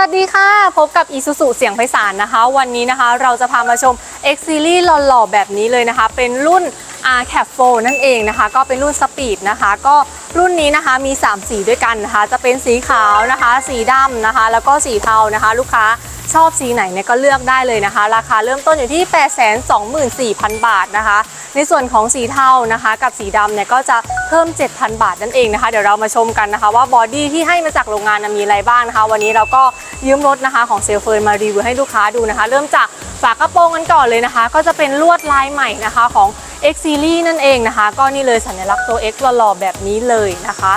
วัสดีค่ะ พบกับอีซูซูเสียงไพศาลนะคะ วันนี้นะคะเราจะพามาชม X Series หล่อๆแบบนี้เลยนะคะ เป็นรุ่น R Cap 4นั่นเองนะคะ ก็เป็นรุ่นสปีดนะคะ ก็รุ่นนี้นะคะมี 3 สีด้วยกันนะคะ จะเป็นสีขาวนะคะ สีดำนะคะ แล้วก็สีเทานะคะ ลูกค้าชอบสีไหนเนี่ยก็เลือกได้เลยนะคะ ราคาเริ่มต้นอยู่ที่ 824,000 บาทนะคะ ในส่วนของสีเทานะคะ กับสีดำเนี่ยก็จะเพิ่ม 7,000 บาทนั่นเองนะคะ เดี๋ยวเรามาชมกันนะคะ ว่าบอดี้ที่ให้มาจากโรงงานนะมีอะไรบ้างนะคะ วันนี้เราก็ยืมรถนะคะของเซลเฟิร์นมารีวิวให้ลูกค้าดูนะคะ เริ่มจากฝากระโปรงกันก่อนเลยนะคะ ก็จะเป็นลวดลายใหม่นะคะของ X Series นั่นเองนะคะ ก็นี่เลยสัญลักษณ์ตัว X หล่อๆแบบนี้เลยนะคะ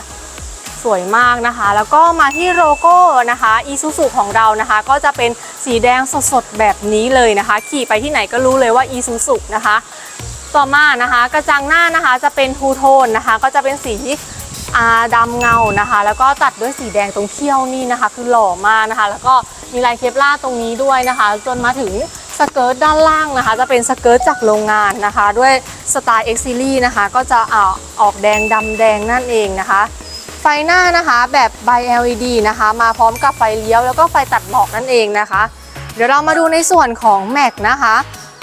สวยมากนะคะ แล้วก็มาที่โลโก้นะคะอีซูซูของเรานะคะ ก็จะเป็นสีแดงสดๆแบบนี้เลยนะคะ ขี่ไปที่ไหนก็รู้เลยว่าอีซูซูนะคะ ต่อมานะคะ กระจังหน้านะคะจะเป็นทูโทนนะคะ ก็จะเป็นสีอาดำเงานะคะ แล้วก็ตัดด้วยสีแดงตรงเขี้ยวนี่นะคะ คือหล่อมากนะคะ แล้วก็มีลายเคปลาตรงนี้ด้วยนะคะ จนมาถึงสเกิร์ตด้านล่างนะคะ จะเป็นสเกิร์ตจากโรงงานนะคะ ด้วยสไตล์ X Series นะคะ ก็จะอาออกแดงดำแดงนั่นเองนะคะ ไฟหน้านะคะแบบ by LED นะคะ มาพร้อมกับไฟเลี้ยวแล้วก็ไฟตัดหมอกนั่นเองนะคะ เดี๋ยวเรามาดูในส่วนของแม็กนะคะ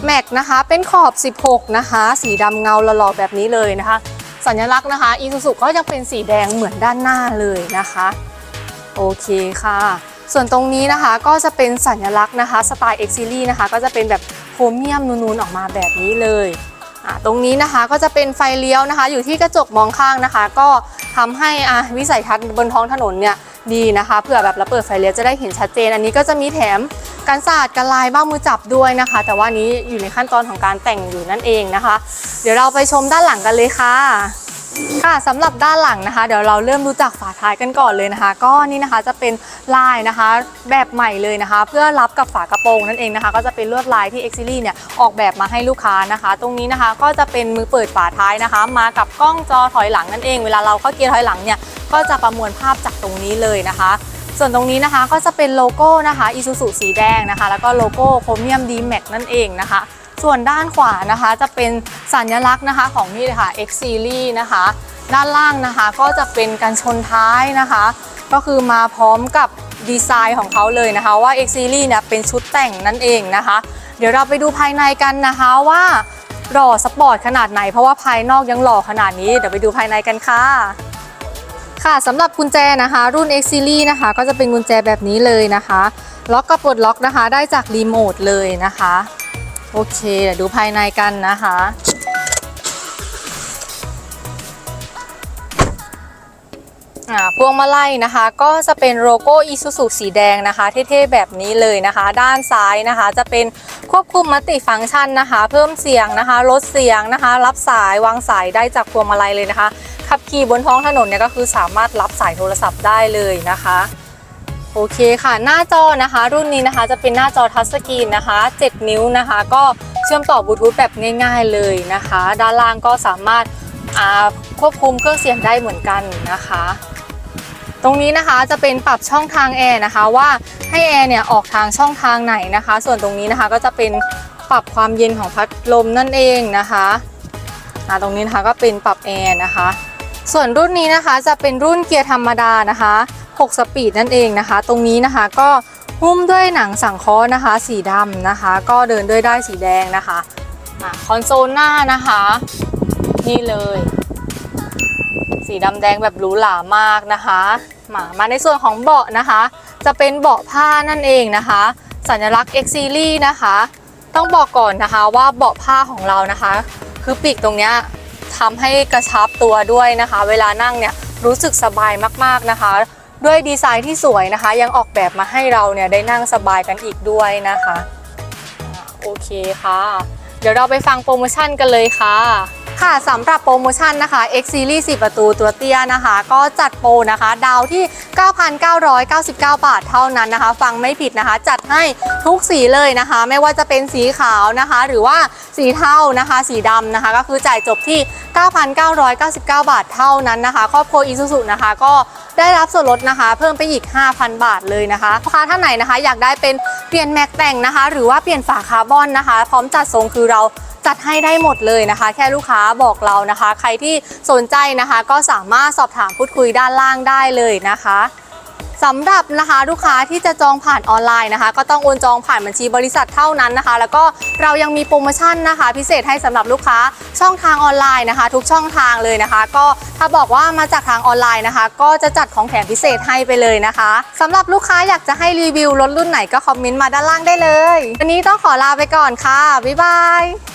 แม็กนะคะ เป็นขอบ 16 นะคะ สีดำเงาหล่อๆแบบนี้เลยนะคะ สัญลักษณ์นะคะอีซูซูก็ยังเป็นสีแดงเหมือนด้านหน้าเลยนะคะ โอเคค่ะ ส่วนตรงนี้นะคะก็จะเป็นสัญลักษณ์นะคะสไตล์ X Series นะคะ ก็จะเป็นแบบโครเมียมนูนๆออกมาแบบนี้เลยตรงนี้นะคะก็จะเป็นไฟเลี้ยวนะคะ อยู่ที่กระจกมองข้างนะคะ ก็ทำให้อะวิสัยทัศน์บนท้องถนนเนี่ยดีนะคะเผื่อแบบเราเปิดไฟเลี้ยวจะได้เห็นชัดเจน อันนี้ก็จะมีแถม การสะอาดกันลายบ้างมือจับด้วยนะคะ แต่ว่านี้อยู่ในขั้นตอนของการแต่งอยู่นั่นเองนะคะ เดี๋ยวเราไปชมด้านหลังกันเลยค่ะค่ะสำหรับด้านหลังนะคะ เดี๋ยวเราเริ่มรู้จักฝาท้ายกันก่อนเลยนะคะ ก็นี่นะคะจะเป็นลายนะคะแบบใหม่เลยนะคะ เพื่อรับกับฝากระโปรงนั่นเองนะคะ ก็จะเป็นลวดลายที่ X Series เนี่ยออกแบบมาให้ลูกค้านะคะ ตรงนี้นะคะก็จะเป็นมือเปิดฝาท้ายนะคะ มากับกล้องจอถอยหลังนั่นเอง เวลาเราเข้าเกียร์ถอยหลังเนี่ยก็จะประมวลภาพจากตรงนี้เลยนะคะ ส่วนตรงนี้นะคะก็จะเป็นโลโก้นะคะ Isuzu สีแดงนะคะ แล้วก็โลโก้ Chromium D Max นั่นเองนะคะ ส่วนด้านขวานะคะจะเป็นสัญลักษณ์นะคะของนี่เลยค่ะ X Series นะคะ ด้านล่างนะคะก็จะเป็นการชนท้ายนะคะ ก็คือมาพร้อมกับดีไซน์ของเขาเลยนะคะว่า X Series เนี่ยเป็นชุดแต่งนั่นเองนะคะ เดี๋ยวเราไปดูภายในกันนะคะว่าหล่อสปอร์ตขนาดไหนเพราะว่าภายนอกยังหล่อขนาดนี้เดี๋ยวไปดูภายในกันค่ะ ค่ะสำหรับกุญแจนะคะ รุ่น X Series นะคะ ก็จะเป็นกุญแจแบบนี้เลยนะคะ ล็อกกับปลดล็อกนะคะ ได้จากรีโมทเลยนะคะ โอเคเดี๋ยวดูภายในกันนะคะอ่าพวงมาลัยนะคะ ก็จะเป็นโลโก้ Isuzu สีแดงนะคะ เท่ๆแบบนี้เลยนะคะ ด้านซ้ายนะคะ จะเป็นควบคุมมัลติฟังก์ชันนะคะ เพิ่มเสียงนะคะ ลดเสียงนะคะ รับสายวางสายได้จากพวงมาลัยเลยนะคะ ขับขี่บนท้องถนนเนี่ยก็คือสามารถรับสายโทรศัพท์ได้เลยนะคะโอเคค่ะ หน้าจอนะคะ รุ่นนี้นะคะจะเป็นหน้าจอทัชสกรีนนะคะ 7 นิ้วนะคะ ก็เชื่อมต่อบลูทูธแบบง่าย ๆเลยนะคะ ด้านล่างก็สามารถควบคุมเครื่องเสียงได้เหมือนกันนะคะ ตรงนี้นะคะจะเป็นปรับช่องทางแอร์นะคะว่าให้แอร์เนี่ยออกทางช่องทางไหนนะคะ ส่วนตรงนี้นะคะก็จะเป็นปรับความเย็นของพัดลมนั่นเองนะคะตรงนี้นะคะก็เป็นปรับแอร์นะคะ ส่วนรุ่นนี้นะคะจะเป็นรุ่นเกียร์ธรรมดานะคะ 6 สปีดนั่นเองนะคะ ตรงนี้นะคะก็หุ้มด้วยหนังสังเคราะห์นะคะ สีดำนะคะ ก็เดินด้วยได้สีแดงนะคะอะคอนโซลหน้านะคะ นี่เลย สีดำแดงแบบหรูหรามากนะคะมามาในส่วนของเบาะนะคะ จะเป็นเบาะผ้านั่นเองนะคะ สัญลักษณ์ X Series นะคะ ต้องบอกก่อนนะคะว่าเบาะผ้าของเรานะคะ คือปีกตรงเนี้ย ทำให้กระชับตัวด้วยนะคะ เวลานั่งเนี่ยรู้สึกสบายมากๆนะคะ ด้วยดีไซน์ที่สวยนะคะ ยังออกแบบมาให้เราเนี่ยได้นั่งสบายกันอีกด้วยนะคะโอเคค่ะ เดี๋ยวเราไปฟังโปรโมชั่นกันเลยค่ะ ค่ะสำหรับโปรโมชั่นนะคะ X Series 4ประตูตัวเตี้ยนะคะ ก็จัดโปรนะคะ ดาวที่ 9,999 บาทเท่านั้นนะคะ ฟังไม่ผิดนะคะ จัดให้ทุกสีเลยนะคะ ไม่ว่าจะเป็นสีขาวนะคะ หรือว่าสีเทานะคะ สีดำนะคะ ก็คือจ่ายจบที่ 9,999 บาทเท่านั้นนะคะ ครอบครัวอีซูซูนะคะก็ได้รับส่วนลดนะคะ เพิ่มไปอีก 5,000 บาทเลยนะคะลูกค้าท่านไหนนะคะ อยากได้เป็นเปลี่ยนแม็กแต่งนะคะ หรือว่าเปลี่ยนฝาคาร์บอนนะคะ พร้อมจัดทรงคือเรา จัดให้ได้หมดเลยนะคะ แค่ลูกค้าบอกเรานะคะ ใครที่สนใจนะคะ ก็สามารถสอบถามพูดคุยด้านล่างได้เลยนะคะสำหรับนะคะลูกค้าที่จะจองผ่านออนไลน์นะคะ ก็ต้องโอนจองผ่านบัญชีบริษัทเท่านั้นนะคะ แล้วก็เรายังมีโปรโมชั่นนะคะ พิเศษให้สำหรับลูกค้าช่องทางออนไลน์นะคะ ทุกช่องทางเลยนะคะ ก็ถ้าบอกว่ามาจากทางออนไลน์นะคะ ก็จะจัดของแถมพิเศษให้ไปเลยนะคะสำหรับลูกค้าอยากจะให้รีวิวรถรุ่นไหนก็คอมเมนต์มาด้านล่างได้เลยวันนี้ต้องขอลาไปก่อนค่ะบ๊ายบาย